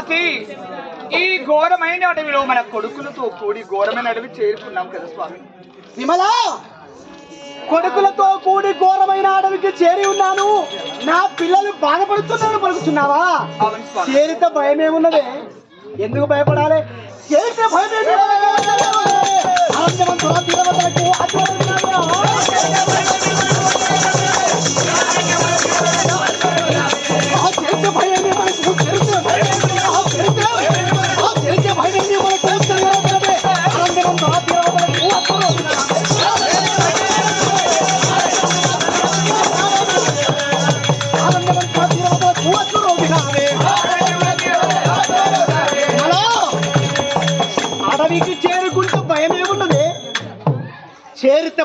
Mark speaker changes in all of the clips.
Speaker 1: బాసి ఈ ఘోరమైన అడవిలో మన కొడుకులతో కూడి ఘోరమైన అడవి చేరుకున్నాం కదా స్వామి.
Speaker 2: విమల! కొడుకులతో కూడి ఘోరమైన అడవికి చేరి ఉన్నాను. నా పిల్లలు బాధపడుతున్నాను పలుకుతున్నావా? చేరిత భయమేమున్నదే? ఎందుకు భయపడాలి? చేరిత భయమేమి ఆనందవంతుల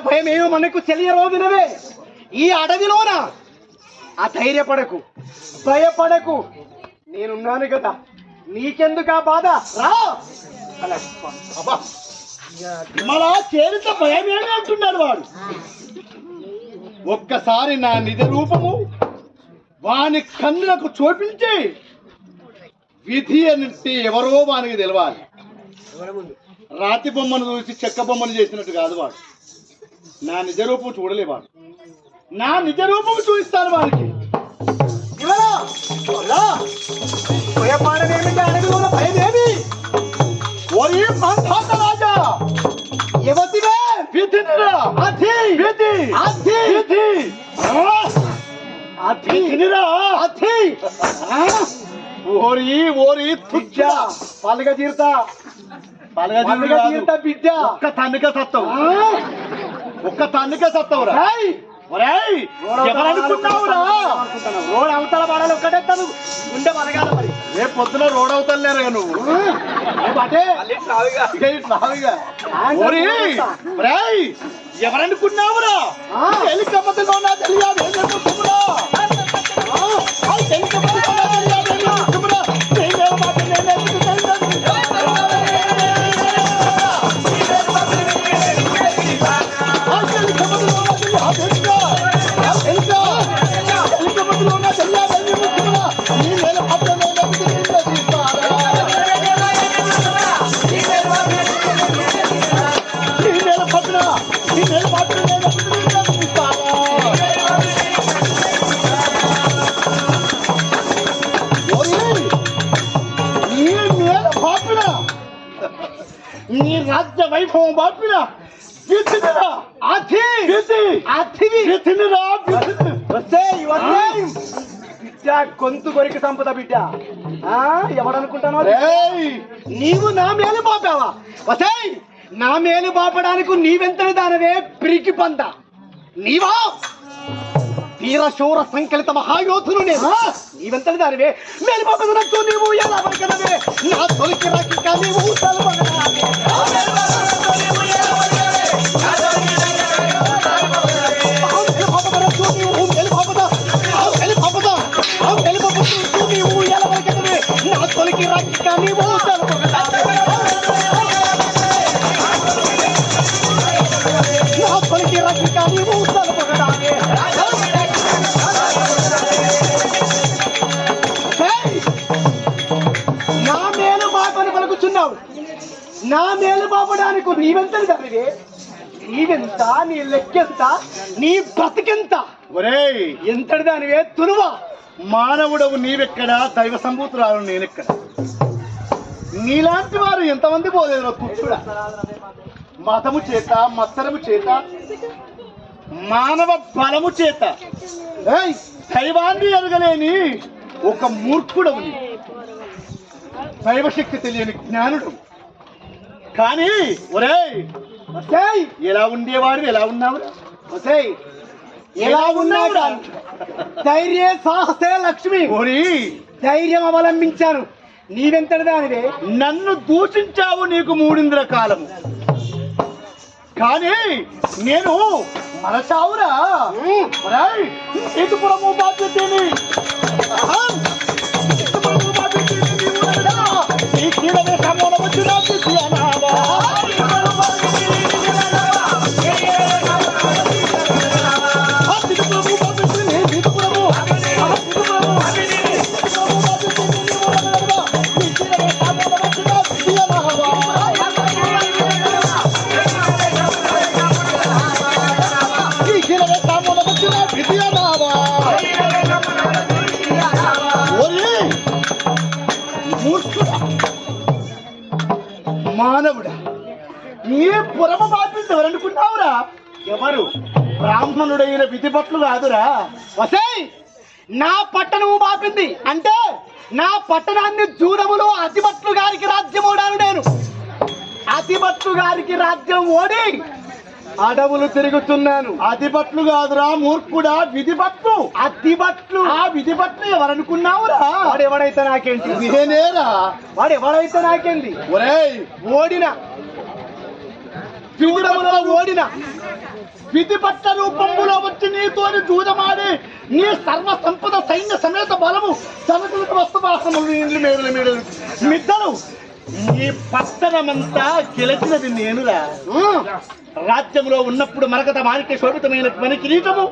Speaker 2: భయమేమో మనకు తెలియరోదినవే ఈ అడవిలోన ఆ ధైర్యపడకు భయపడకు. నేనున్నాను కదా నీకెందుకు ఆ బాధ? రా! అలా అబ్బా. మళ్ళా చేరిత భయమేమి అంటున్నాడు వాడు? ఒక్కసారి నా నిజ రూపము వాని కన్నులకు చూపించి విధి అంటే ఎవరో వానికి తెలవాలి. రాతి బొమ్మను చూసి చెక్క బొమ్మను చేసినట్టు కాదు వాడు. నా నిజ రూపం చూడలే వాడు నా నిజ రూపం చూపిస్తాను భయమేమి ఓరి ఓరి తుచ్చ! పలగ తీరుతా. పలగ తీరుతా బిడ్డ ఒక్క తన్నుక సత్తావు ఒక్క తన్నుక సత్తావురా. రోడ్ అవతల పడాలి ఒక్కటెత్తాను ఉండే మనగాల మరి. రేపు పొద్దున రోడ్ అవతల లేరుగా నువ్వు? ఎవరనుకున్నావురా తెలియదు. రాజ్య వైభవం పాపిన విధినిరా అతి. అతివి బిడ్డ గొంతు కొరికి సంపద బిడ్డ. ఆ ఎవడనుకుంటానో నీవు నా మేలు పాపావా వసాయ్ నా మేలు పాపడానికి నీవెంతటి దానవే పిరికి పంద. నీవా? వీర శౌర సంకలిత మహాయోధులు నేను. నీవెంతటి దానివే మేలు పాపదనకు నీవు ఎలా పడకనవే నా తొలికి రాకిక నీవు తలపగలవే. నా మేలు బాపడానికి నీవెంతని దానివే? నీవెంత? నీ లెక్కెంత? నీ బ్రతికెంత?
Speaker 3: ఒరేయ్!
Speaker 2: ఎంతటి దానివే? తులువా!
Speaker 3: మానవుడవు నీవెక్కడ? దైవ సంభూతురాలు నేనెక్కడ? నీలాంటి వారు ఎంతమంది పోలేదు కూర్చుడా? మతము చేత మత్సరము చేత మానవ బలము చేత. దైవాన్ని ఎరగలేని ఒక మూర్ఖుడవు. దైవశక్తి తెలియని జ్ఞానుడు. కానీ ఒరేయ్
Speaker 2: వసేయ్
Speaker 3: ఎలా ఉండేవాడు ఎలా ఉన్నావు
Speaker 2: వసేయ్ ఎలా ఉన్నావురా? ధైర్య సాహసే లక్ష్మి.
Speaker 3: ఓరి
Speaker 2: ధైర్యం అవలంబించాను నీవెంతటి దానివే?
Speaker 3: నన్ను దూషించావు నీకు మూడింద్ర కాలము. కానీ నేను మరచావురా. బాధ్యతని ఈ వేషమున వచ్చిన బ్రాహ్మణుడైన విధి పట్లు కాదురా. వసై నా పట్టణము బాపింది అంటే నా పట్టణాన్ని జూదములో అతిభట్లు గారికి రాజ్యం ఓడాను నేను. అతిభట్లు గారికి రాజ్యం ఓడి అడవులు తిరుగుతున్నాను. అతిపట్లు కాదురా మూర్ఖుడా విధిపట్లు అతిపట్లు ఆ విధిపట్లు ఎవరనుకున్నావురా? వాడు ఎవడైతే నాకేంటి? వాడు ఎవడైతే నాకేంటి ఒరేయ్. ఓడిన. చూడములో ఓడిన. విధిపట్ల రూపంలో వచ్చి నీతోని జూదమాడి నీ సర్వ సంపద సైన్య సమేత బలము సనకులకు వస్తువాసములు ఇండ్లు మేడలు మేడలు మిద్దలు ఈ పట్టణమంతా గెలిచినది నేనురా. రాజ్యంలో ఉన్నప్పుడు మరకత శోభితమైన శోభితమైనటువంటి కిరీటము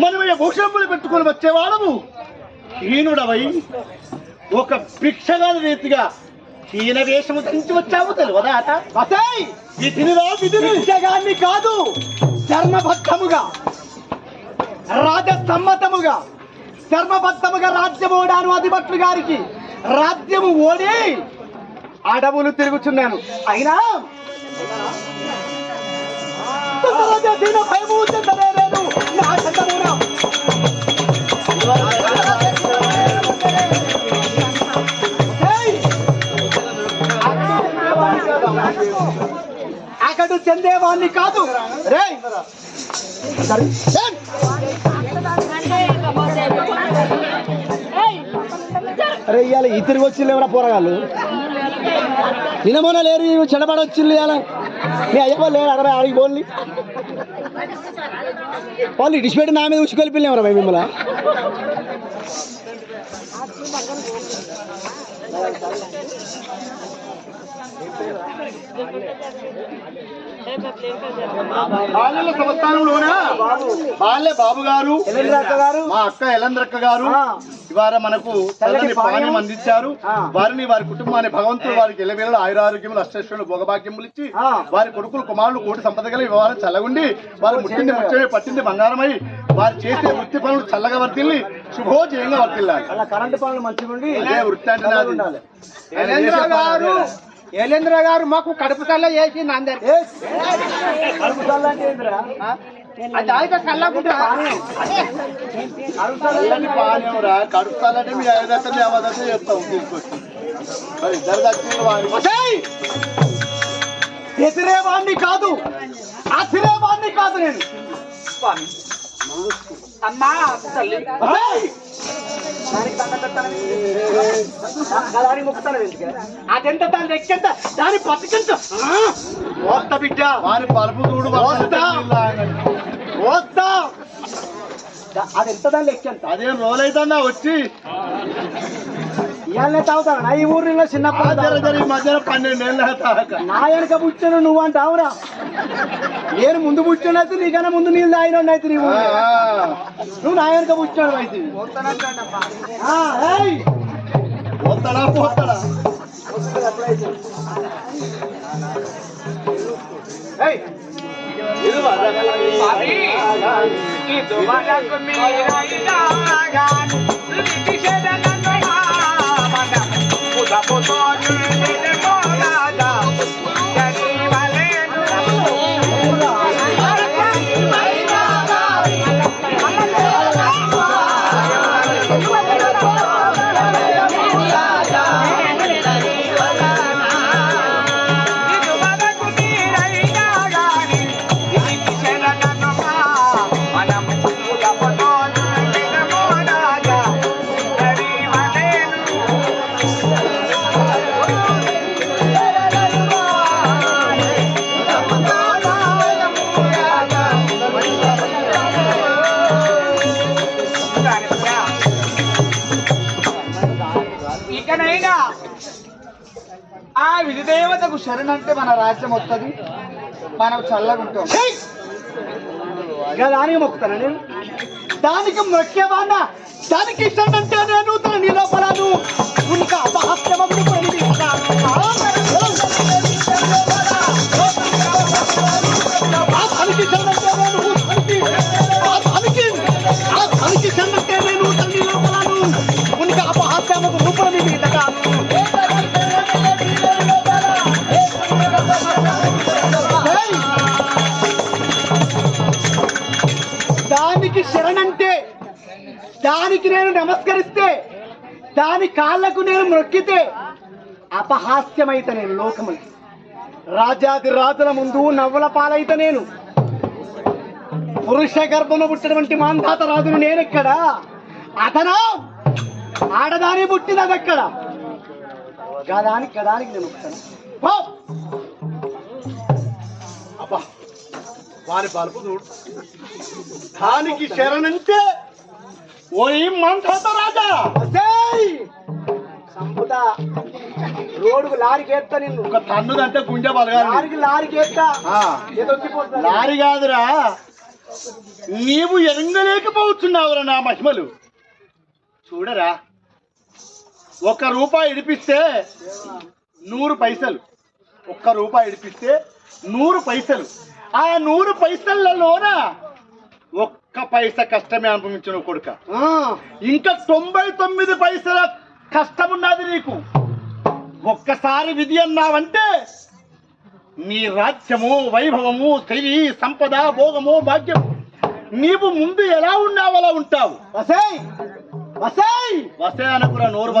Speaker 3: మనమయ్య భూషణములు పెట్టుకొని వచ్చేవాడము హీనుడవై ఒక భిక్షగాని రీతిగా హీన వేషము ధరించి వచ్చావు తెలియదా అట? వసాయ్ విధినిరా విధిని కాదు ధర్మబద్ధముగా రాజసమ్మతముగా ధర్మబద్ధముగా రాజ్యం ఓడాను అధిపట్లు గారికి రాజ్యము ఓడి అడవులు తిరుగుతున్నాను అయినా? భయము అక్కడు చెందేవాడిని కాదు. రే అరే ఇవాళ ఈ తిరిగి వచ్చింది ఎవరా పోరగాళ్ళు? నిన్నమోన లేరు చెడబడ ఇవాళ మీ అయ్యప్ప లేరు అరవై ఆడికి పోలి వాళ్ళు ఇడిచిపెట్టి నా మీద ఉసుకొని పిల్లేమరా మిమ్మల్ని? బాల్య సంస్థానంలోన బాల్య బాబు గారు మా అక్క ఎలంద్రక్క గారు. ఇవాళ మనకు చల్లని పానీయం అందించారు. వారిని వారి కుటుంబాన్ని భగవంతుడు వారికి ఎలవేళ ఆయురారోగ్యములు అష్టైశ్వర్యులు భోగభాగ్యములు ఇచ్చి. వారి కొడుకులు కుమారులు కోటి సంపద గల వ్యవహారం చల్లగుండి వారు ముట్టింది ముచ్చమే పట్టింది బంగారమై వారు చేసే వృత్తి పనులు చల్లగా వర్తిల్లి శుభోజయంగా వర్తిల్లాలి.
Speaker 2: అలా కరెంటు పనులు మంచిగా ఉండి
Speaker 3: వృత్తి అంటే
Speaker 1: గారు
Speaker 3: అదే.
Speaker 1: శైలేంద్ర గారు మాకు కడుపు తల్ల చేసింది అందరు
Speaker 2: కడుపు అంటే ఏందిరా?
Speaker 1: అది అయితే
Speaker 3: రా చెప్తాం తీసుకొచ్చి. మరి ఇద్దరు దక్షిణ
Speaker 2: కాదు. అసిరేవాణ్ణి కాదు నేను.
Speaker 1: స్వామి. అమ్మా తల్లి.
Speaker 2: దానికి మొక్కుతాను? అదెంత దాని ఎక్కెంత దాని బతికెంత? ఓత్త బిడ్డ.
Speaker 3: వారి పలుపు చూడు
Speaker 2: వస్తా. అదెంత దాని ఎక్కెంత
Speaker 3: అదేం రోజులైతుందా వచ్చి?
Speaker 2: ఇవాళనే తాగుతాను నా ఈ ఊరిలో చిన్నప్పుడు
Speaker 3: ఈ మధ్యన పన్నెండేళ్ళ
Speaker 2: నా వెనక పుచ్చాను నువ్వు అంటావురా? నేను ముందు పుచ్చానైతే నీకన్నా ముందు నీళ్ళు తాగిన అయితే నీవు.
Speaker 3: ఆ, ఆ.
Speaker 2: నువ్వు నా వెనక పుచ్చాడు అయితే. ఆ, ఏయ్!
Speaker 3: పోతాడా పోతాడా
Speaker 2: ఏయ్!
Speaker 3: ఇది
Speaker 1: మన రాజ్యం వస్తుంది మనం చల్లగా ఉంటాం
Speaker 2: దానికి మొక్కుతాను నేను? దానికి మొక్కేవాడినా దానికి ఇష్టం అంటే నేను తన నిలబడను ఇంకా అపహస్యమప్పుడు దానికి నేను నమస్కరిస్తే దాని కాళ్ళకు నేను మొక్కితే అపహాస్యమైతే నేను లోకము రాజాది రాజుల ముందు నవ్వుల పాలైతే నేను. పురుష గర్భంలో పుట్టినటువంటి మాంధాత రాజును నేనెక్కడ? అతను ఆడదాని పుట్టినది ఎక్కడ గదానికి గదానికి నేను
Speaker 3: అబ్బా! వారి బలుపు చూడు. దానికి శరణంటే ఓ మంత్రత రాజా!
Speaker 2: సంపుతా. రోడ్డుకు లారీకి ఎత్తా నిన్ను.
Speaker 3: ఒక తన్నుదంటే గుండె బలగాలి.
Speaker 2: లారీకి లారీకి ఎత్తా
Speaker 3: లారీ కాదురా. నీవు ఎరంగలేకపోతున్నావురా నా మహిమలు. చూడరా. ఒక్క రూపాయి ఇడిపిస్తే నూరు పైసలు. ఒక్క రూపాయి ఇడిపిస్తే నూరు పైసలు. ఆ నూరు పైసలలోన ఒక్క పైస కష్టమే అనుభవించిన కొడుక. ఇంకా తొంభై తొమ్మిది పైసల కష్టమున్నది నీకు. ఒక్కసారి విధి అన్నావంటే నీ రాజ్యము వైభవము స్థిరి సంపద భోగము భాగ్యం నీవు ముందు ఎలా ఉన్నావు అలా ఉంటావు.
Speaker 2: ఒసేయ్! ఒసేయ్!
Speaker 3: వస్తే అనకురా నోరు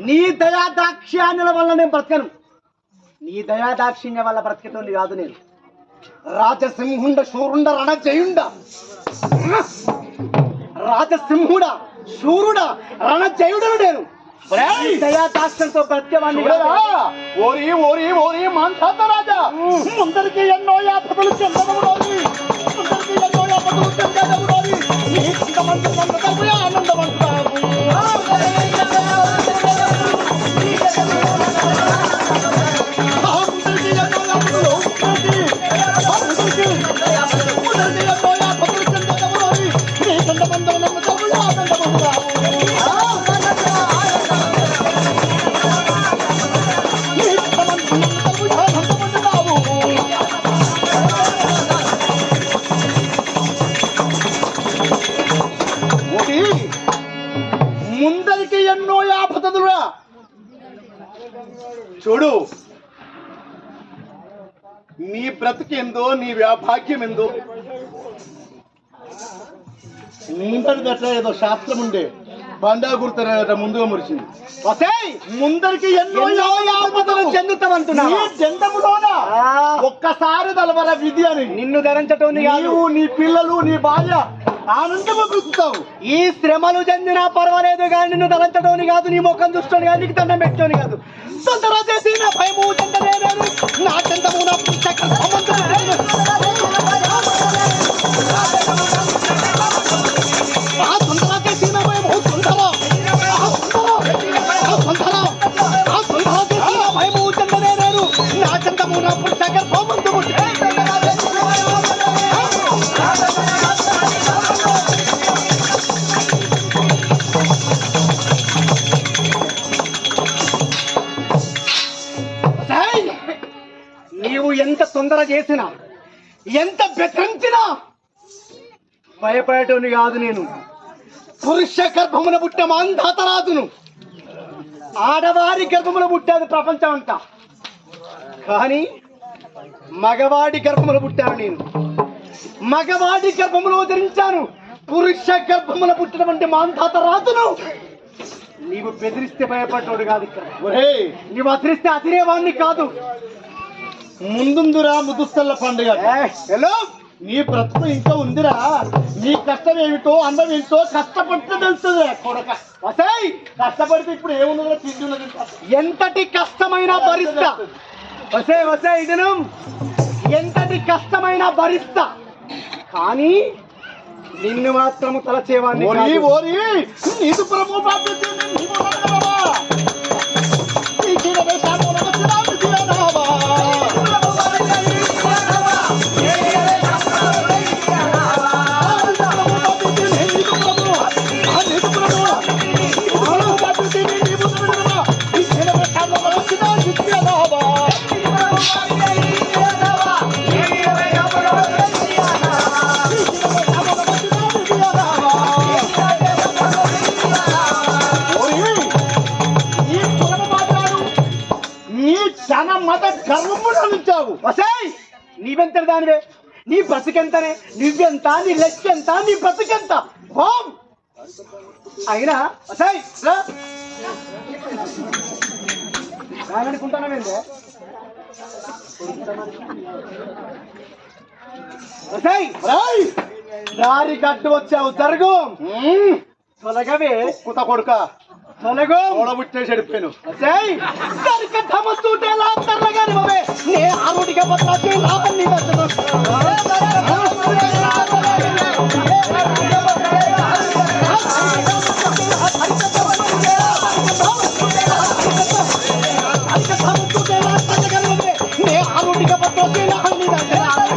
Speaker 2: నీ దయా దాక్షిణ్యాల వల్ల నేను బ్రతకను. నీ దయా దాక్షిణ్య వల్ల బ్రతకటోని కాదు నేను. రాజసింహుండ శూరుండ రణ జయుండ రాజసింహుడ శూరుడ రణ జయుడను నేను.
Speaker 3: ఒరేయ్!
Speaker 2: దయా దాక్షిణ్యంతో బ్రతికేవాడిని.
Speaker 3: ఓరి ఓరి ఓరి మాంసాత రాజా! ముందరికి ఎన్నో యాపతులు చెందడము రోరి ముందరికి ఎన్నో యాపతులు చెందడము రోరి నీ నీ వ్యాభాగ్యం ఎందో? ముందరిదట ఏదో శాస్త్రం ఉండే. బండా గుర్తు ముందుగా మురిసింది.
Speaker 2: ఒసేయ్!
Speaker 3: ముందరికి ఎన్నో
Speaker 2: యాపదలు చెందుతామంటున్నా
Speaker 3: నీ జండములోన ఒక్కసారి తలవర విధి అని.
Speaker 2: నిన్ను ధరించటోని కాదు.
Speaker 3: నీవు నీ పిల్లలు నీ భార్య ఆనందము బ్రతుకుతావు
Speaker 2: ఈ శ్రమలు చెందినా పర్వాలేదు కానీ నిన్ను తలంచడోని కాదు నీ ముఖం చూస్తోని కాదు నీకు దండం పెట్టోని కాదు. తొందర చేసి నా భయము చెందనే నేను నా చెందము నా పుస్తక సమంతుడు నేను. నా భయము తొందర. చేసినా ఎంత బెదిరించినా భయపడేటోని కాదు నేను. పురుష గర్భమున పుట్టిన మాంధాతరాజును ఆడవారి గర్భమున పుట్టాది ప్రపంచం అంతా. కానీ మగవాడి గర్భమున పుట్టాను నేను. మగవాడి గర్భములో ధరించాను పురుష గర్భమున పుట్టినటువంటి మాంధాత రాజును నీవు బెదిరిస్తే భయపడ్డాడు కాదు ఇక్కడ. నీవు అతిరిస్తే అతిరేవాణ్ణి కాదు.
Speaker 3: ముందుందిరా ముదుస్తల్ల పండుగ.
Speaker 2: హలో?
Speaker 3: నీ బ్రతుకు ఇంకా ఉందిరా. నీ కష్టం ఏమిటో అందం ఏంటో కష్టపడితే తెలుస్తుంది కొడక.
Speaker 2: వసాయ్!
Speaker 3: కష్టపడితే ఇప్పుడు ఏమున్నదో తిండి ఉన్నది
Speaker 2: ఎంతటి కష్టమైనా భరిస్తా. వసే వసే ఇదనం. ఎంతటి కష్టమైనా భరిస్తా. కానీ నిన్ను మాత్రము తలచేవాన్ని
Speaker 3: ఓరి. ఓరి నీదు ప్రభు బాధ్యత
Speaker 2: నీవెంతటి దానివే? నీ బ్రతికెంతనే నువ్వెంత? నీ లెక్కెంత? నీ బ్రతికెంత ఓం అయినా అసాయ్
Speaker 3: రాయ్!
Speaker 2: దారి కట్టు వచ్చావు జరుగు. తొలగవే
Speaker 3: కుత కొడుక.
Speaker 2: வணக்கம்
Speaker 3: அவ்வளோ விட்டு
Speaker 2: எடுப்பேனும் சரி சரிக்க தமஸ் தூட்டே லாபம் தரலகாரி பாபே நே ஆரோட்டிக்க பத்ராச்சு லாபம் நீ பத்ராச்சு லாபம் நீ தான்